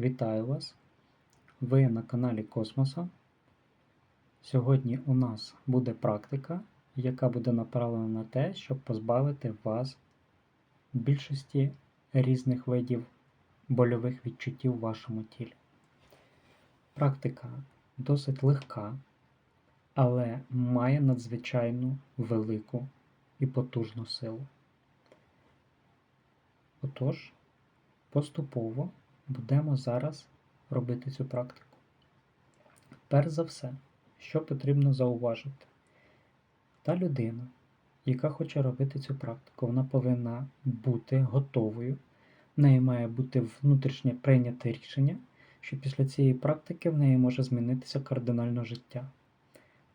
Вітаю вас! Ви на каналі Космоса. Сьогодні у нас буде практика, яка буде направлена на те, щоб позбавити вас більшості різних видів больових відчуттів в вашому тілі. Практика досить легка, але має надзвичайну велику і потужну силу. Отож, поступово будемо зараз робити цю практику. Перш за все, що потрібно зауважити, та людина, яка хоче робити цю практику, вона повинна бути готовою, в неї має бути внутрішнє прийняте рішення, що після цієї практики в неї може змінитися кардинально життя.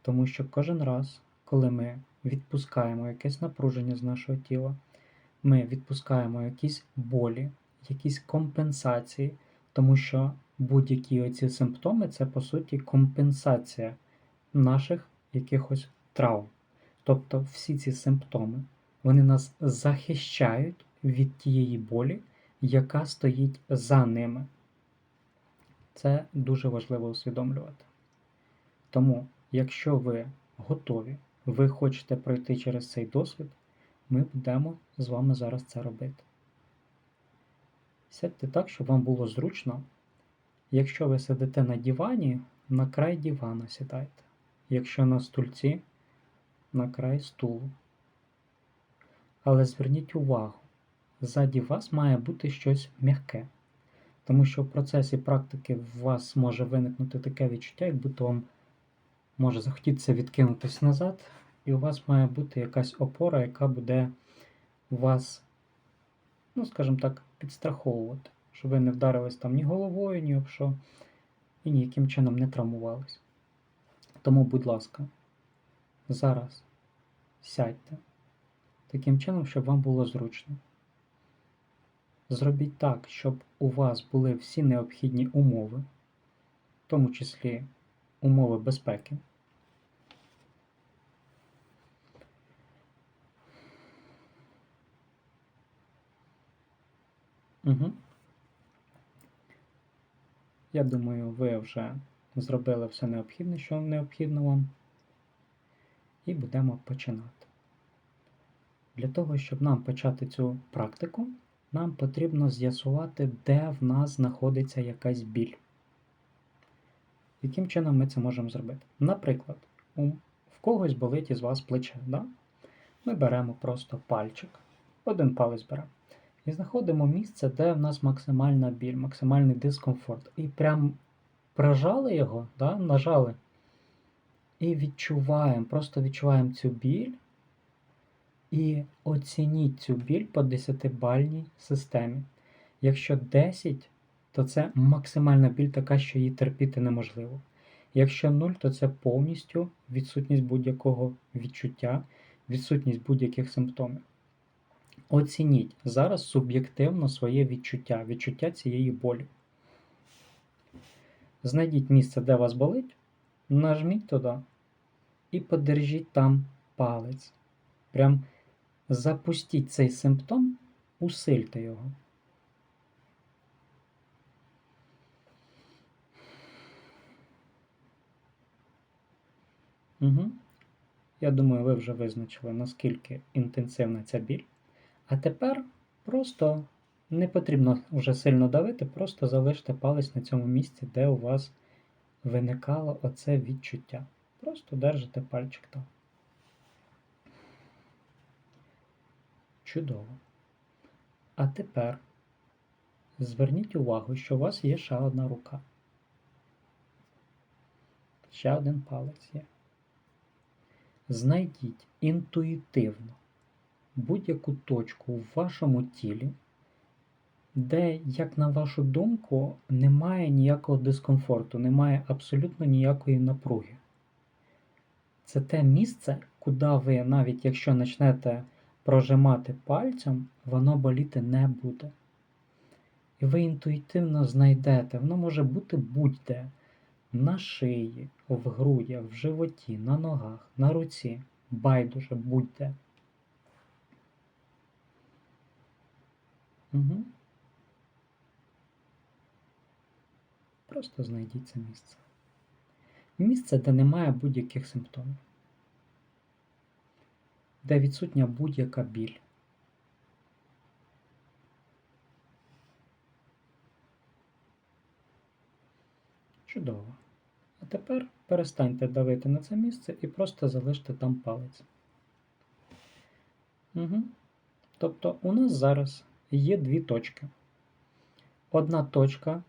Тому що кожен раз, коли ми відпускаємо якесь напруження з нашого тіла, ми відпускаємо якісь болі, якісь компенсації, тому що будь-які оці симптоми це по суті компенсація наших якихось травм. Тобто всі ці симптоми вони нас захищають від тієї болі, яка стоїть за ними. Це дуже важливо усвідомлювати. Тому, якщо ви готові, ви хочете пройти через цей досвід, ми будемо з вами зараз це робити. Сядьте так, щоб вам було зручно. Якщо ви сидите на дивані, на край дивана сідайте. Якщо на стульці, на край стулу. Але зверніть увагу, ззаді вас має бути щось м'яке. Тому що в процесі практики у вас може виникнути таке відчуття, як будто вам може захотітися відкинутись назад, і у вас має бути якась опора, яка буде вас, ну, скажімо так, підстраховувати, щоб ви не вдарились там ні головою, ні об що, і ніяким чином не травмувались. Тому, будь ласка, зараз сядьте таким чином, щоб вам було зручно. Зробіть так, щоб у вас були всі необхідні умови, в тому числі умови безпеки. Угу. Я думаю, ви вже зробили все необхідне, що необхідно вам. І будемо починати. Для того, щоб нам почати цю практику, нам потрібно з'ясувати, де в нас знаходиться якась біль. Яким чином ми це можемо зробити? Наприклад, у, в когось болить із вас плече. Да? Ми беремо просто пальчик, один палець беремо. І знаходимо місце, де в нас максимальна біль, максимальний дискомфорт. І прям прожали його, да? нажали. І відчуваємо, просто відчуваємо цю біль. І оцініть цю біль по 10-бальній системі. Якщо 10, то це максимальна біль така, що її терпіти неможливо. Якщо 0, то це повністю відсутність будь-якого відчуття, відсутність будь-яких симптомів. Оцініть зараз суб'єктивно своє відчуття, відчуття цієї болі. Знайдіть місце, де вас болить, нажміть туди і подержіть там палець. Прям запустіть цей симптом, усильте його. Угу. Я думаю, ви вже визначили, наскільки інтенсивна ця біль. А тепер просто не потрібно вже сильно давити, просто залиште палець на цьому місці, де у вас виникало оце відчуття. Просто держите пальчик там. Чудово. А тепер зверніть увагу, що у вас є ще одна рука. Ще один палець є. Знайдіть інтуїтивно будь-яку точку в вашому тілі, де, як на вашу думку, немає ніякого дискомфорту, немає абсолютно ніякої напруги. Це те місце, куди ви, навіть якщо почнете прожимати пальцем, воно боліти не буде. І ви інтуїтивно знайдете, воно може бути будь-де. На шиї, в грудях, в животі, на ногах, на руці, байдуже будь-де. Угу. Просто знайдіть це місце. Місце, де немає будь-яких симптомів, де відсутня будь-яка біль. Чудово. А тепер перестаньте давити на це місце і просто залиште там палець. Угу. Тобто у нас зараз є дві точки. Одна точка,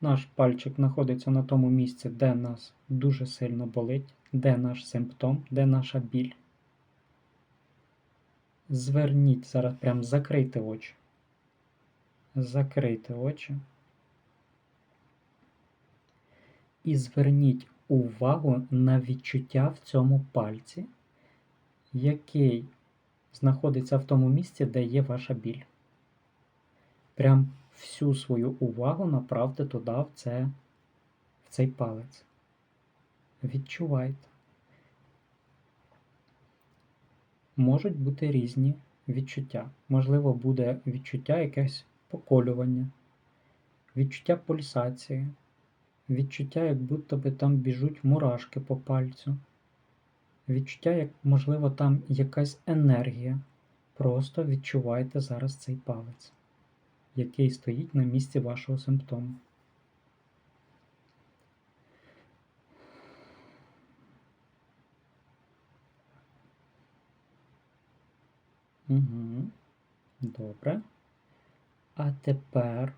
наш пальчик знаходиться на тому місці, де нас дуже сильно болить, де наш симптом, де наша біль. Зверніть зараз, прям закрийте очі. Закрийте очі. І зверніть увагу на відчуття в цьому пальці, який знаходиться в тому місці, де є ваша біль. Прям всю свою увагу направте туди, в, це, в цей палець. Відчувайте. Можуть бути різні відчуття. Можливо, буде відчуття якесь поколювання, відчуття пульсації, відчуття, як будто би там біжуть мурашки по пальцю. Відчуття, як, можливо, там якась енергія. Просто відчувайте зараз цей палець, який стоїть на місці вашого симптому. Угу. Добре. А тепер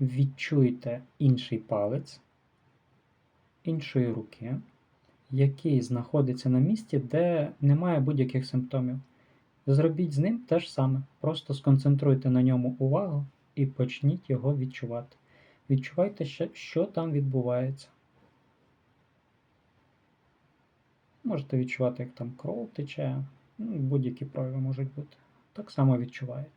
відчуйте інший палець іншої руки, який знаходиться на місці, де немає будь-яких симптомів. Зробіть з ним те ж саме. Просто сконцентруйте на ньому увагу і почніть його відчувати. Відчувайте, що там відбувається. Можете відчувати, як там кров тече, ну, будь-які прояви можуть бути. Так само відчуваєте.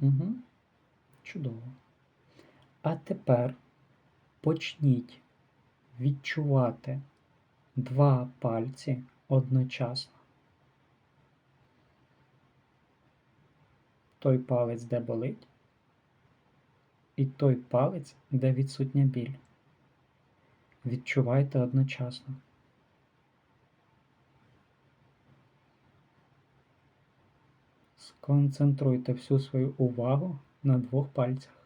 Угу. Чудово. А тепер почніть відчувати два пальці одночасно. Той палець, де болить, і той палець, де відсутня біль. Відчувайте одночасно. Сконцентруйте всю свою увагу на двох пальцях.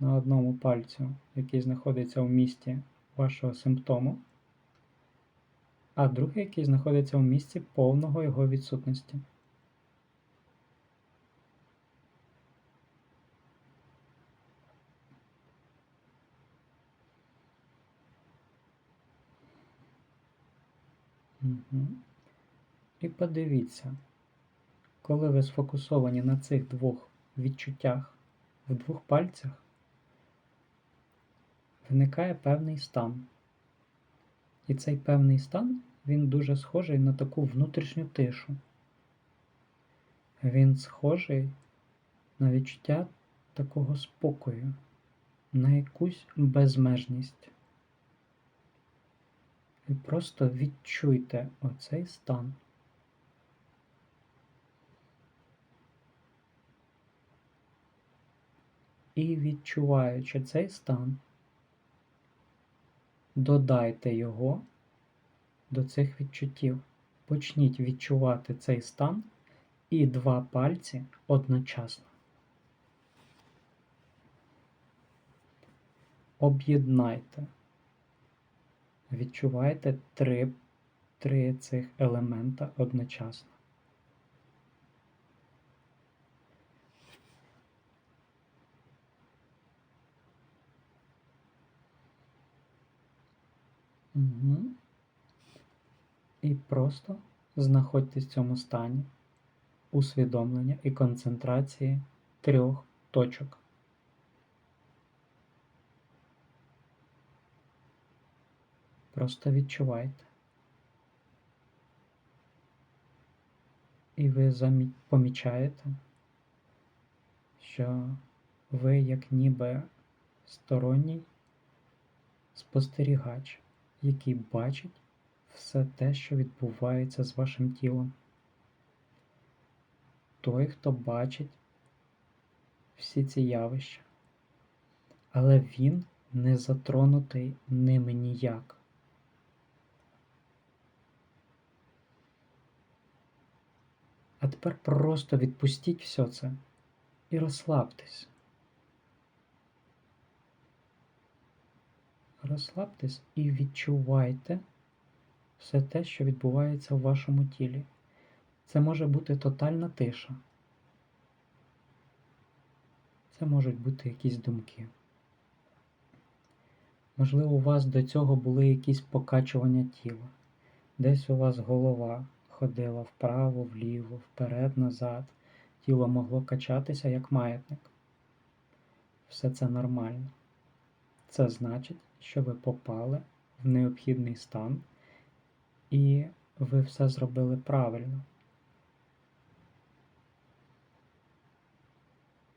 На одному пальцю, який знаходиться в місці вашого симптому, а другий, який знаходиться в місці повного його відсутності. Угу. І подивіться, коли ви сфокусовані на цих двох відчуттях в двох пальцях, виникає певний стан. І цей певний стан, він дуже схожий на таку внутрішню тишу. Він схожий на відчуття такого спокою, на якусь безмежність. І просто відчуйте оцей стан. І відчуваючи цей стан, додайте його до цих відчуттів. Почніть відчувати цей стан і два пальці одночасно. Об'єднайте. Відчувайте три, три цих елемента одночасно. Угу. І просто знаходьтесь в цьому стані усвідомлення і концентрації трьох точок. Просто відчувайте. І ви помічаєте, що ви як ніби сторонній спостерігач, який бачить все те, що відбувається з вашим тілом. Той, хто бачить всі ці явища, але він не затронутий ними ніяк. А тепер просто відпустіть все це і розслабтесь. Розслабтесь і відчувайте все те, що відбувається в вашому тілі. Це може бути тотальна тиша. Це можуть бути якісь думки. Можливо, у вас до цього були якісь покачування тіла. Десь у вас голова ходила вправо, вліво, вперед, назад. Тіло могло качатися як маятник. Все це нормально. Це значить, що ви попали в необхідний стан і ви все зробили правильно.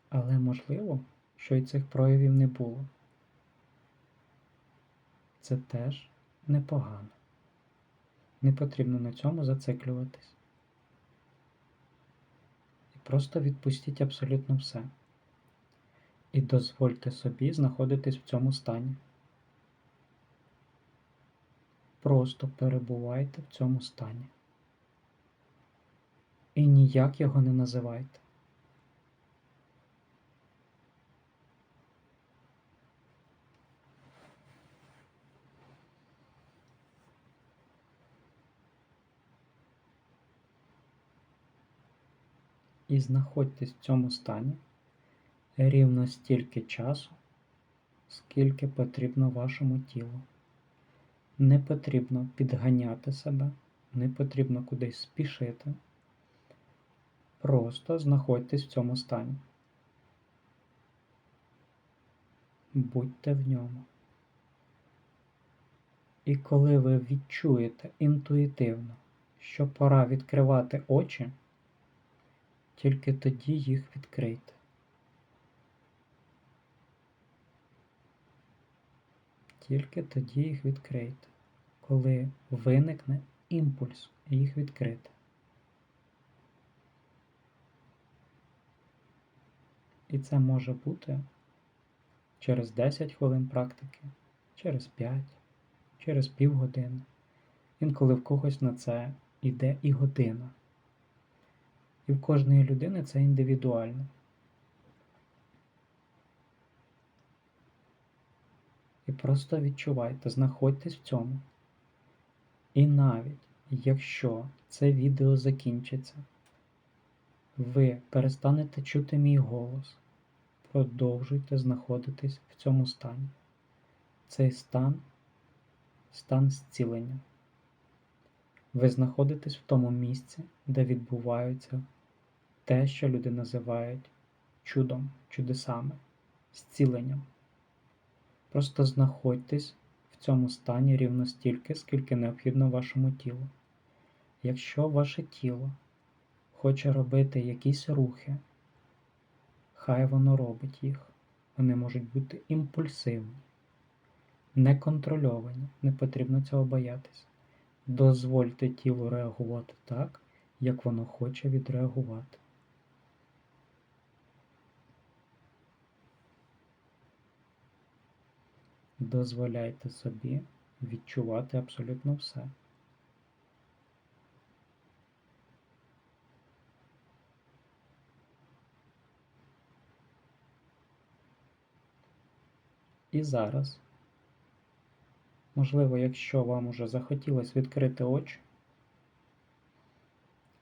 Але можливо, що і цих проявів не було. Це теж непогано. Не потрібно на цьому зациклюватись. І просто відпустіть абсолютно все. І дозвольте собі знаходитись в цьому стані. Просто перебувайте в цьому стані. І ніяк його не називайте. І знаходьтесь в цьому стані рівно стільки часу, скільки потрібно вашому тілу. Не потрібно підганяти себе, не потрібно кудись спішити. Просто знаходьтесь в цьому стані. Будьте в ньому. І коли ви відчуєте інтуїтивно, що пора відкривати очі, тільки тоді їх відкрийте. Тільки тоді їх відкрийте, коли виникне імпульс їх відкрити. І це може бути через 10 хвилин практики, через 5, через півгодини. Інколи в когось на це йде і година. І в кожної людини це індивідуально. І просто відчувайте, знаходьтесь в цьому. І навіть якщо це відео закінчиться, ви перестанете чути мій голос, продовжуйте знаходитись в цьому стані. Цей стан стан зцілення. Ви знаходитесь в тому місці, де відбуваються те, що люди називають чудом, чудесами, зціленням. Просто знаходьтесь в цьому стані рівно стільки, скільки необхідно вашому тілу. Якщо ваше тіло хоче робити якісь рухи, хай воно робить їх. Вони можуть бути імпульсивні, неконтрольовані, не потрібно цього боятися. Дозвольте тілу реагувати так, як воно хоче відреагувати. Дозволяйте собі відчувати абсолютно все. І зараз, можливо, якщо вам уже захотілося відкрити очі,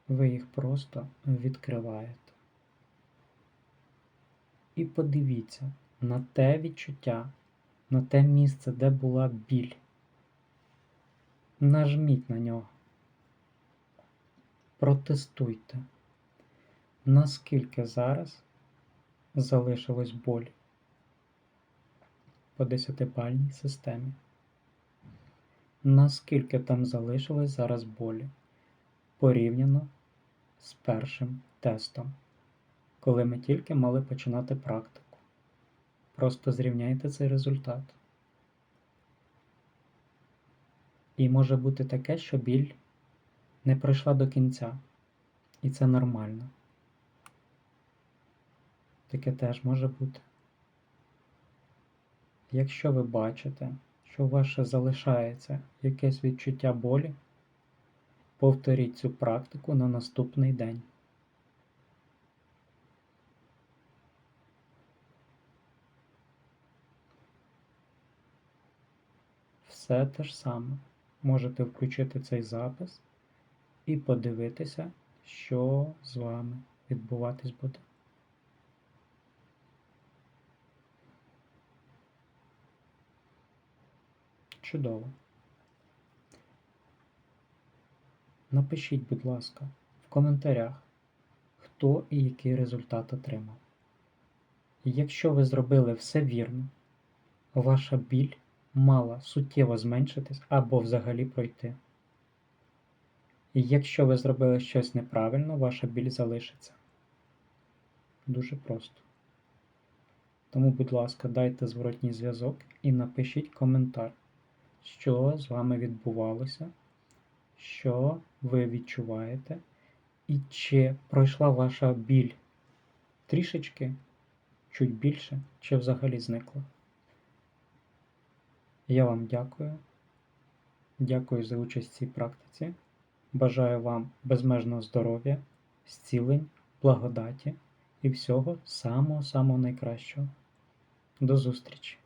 ви їх просто відкриваєте. І подивіться на те відчуття, на те місце, де була біль. Нажміть на нього. Протестуйте, наскільки зараз залишилось боль по десятибальній системі. Наскільки там залишилось зараз болі порівняно з першим тестом, коли ми тільки мали починати практику. Просто зрівняйте цей результат. І може бути таке, що біль не пройшла до кінця. І це нормально. Таке теж може бути. Якщо ви бачите, що у вас залишається якесь відчуття болі, повторіть цю практику на наступний день. Все те ж саме. Можете включити цей запис і подивитися, що з вами відбуватись буде. Чудово. Напишіть, будь ласка, в коментарях, хто і який результат отримав. Якщо ви зробили все вірно, ваша біль мала суттєво зменшитись або взагалі пройти. І якщо ви зробили щось неправильно, ваша біль залишиться. Дуже просто. Тому, будь ласка, дайте зворотній зв'язок і напишіть коментар, що з вами відбувалося, що ви відчуваєте, і чи пройшла ваша біль трішечки, чуть більше, чи взагалі зникла. Я вам дякую. Дякую за участь в цій практиці. Бажаю вам безмежного здоров'я, зцілень, благодаті і всього самого-самого найкращого. До зустрічі!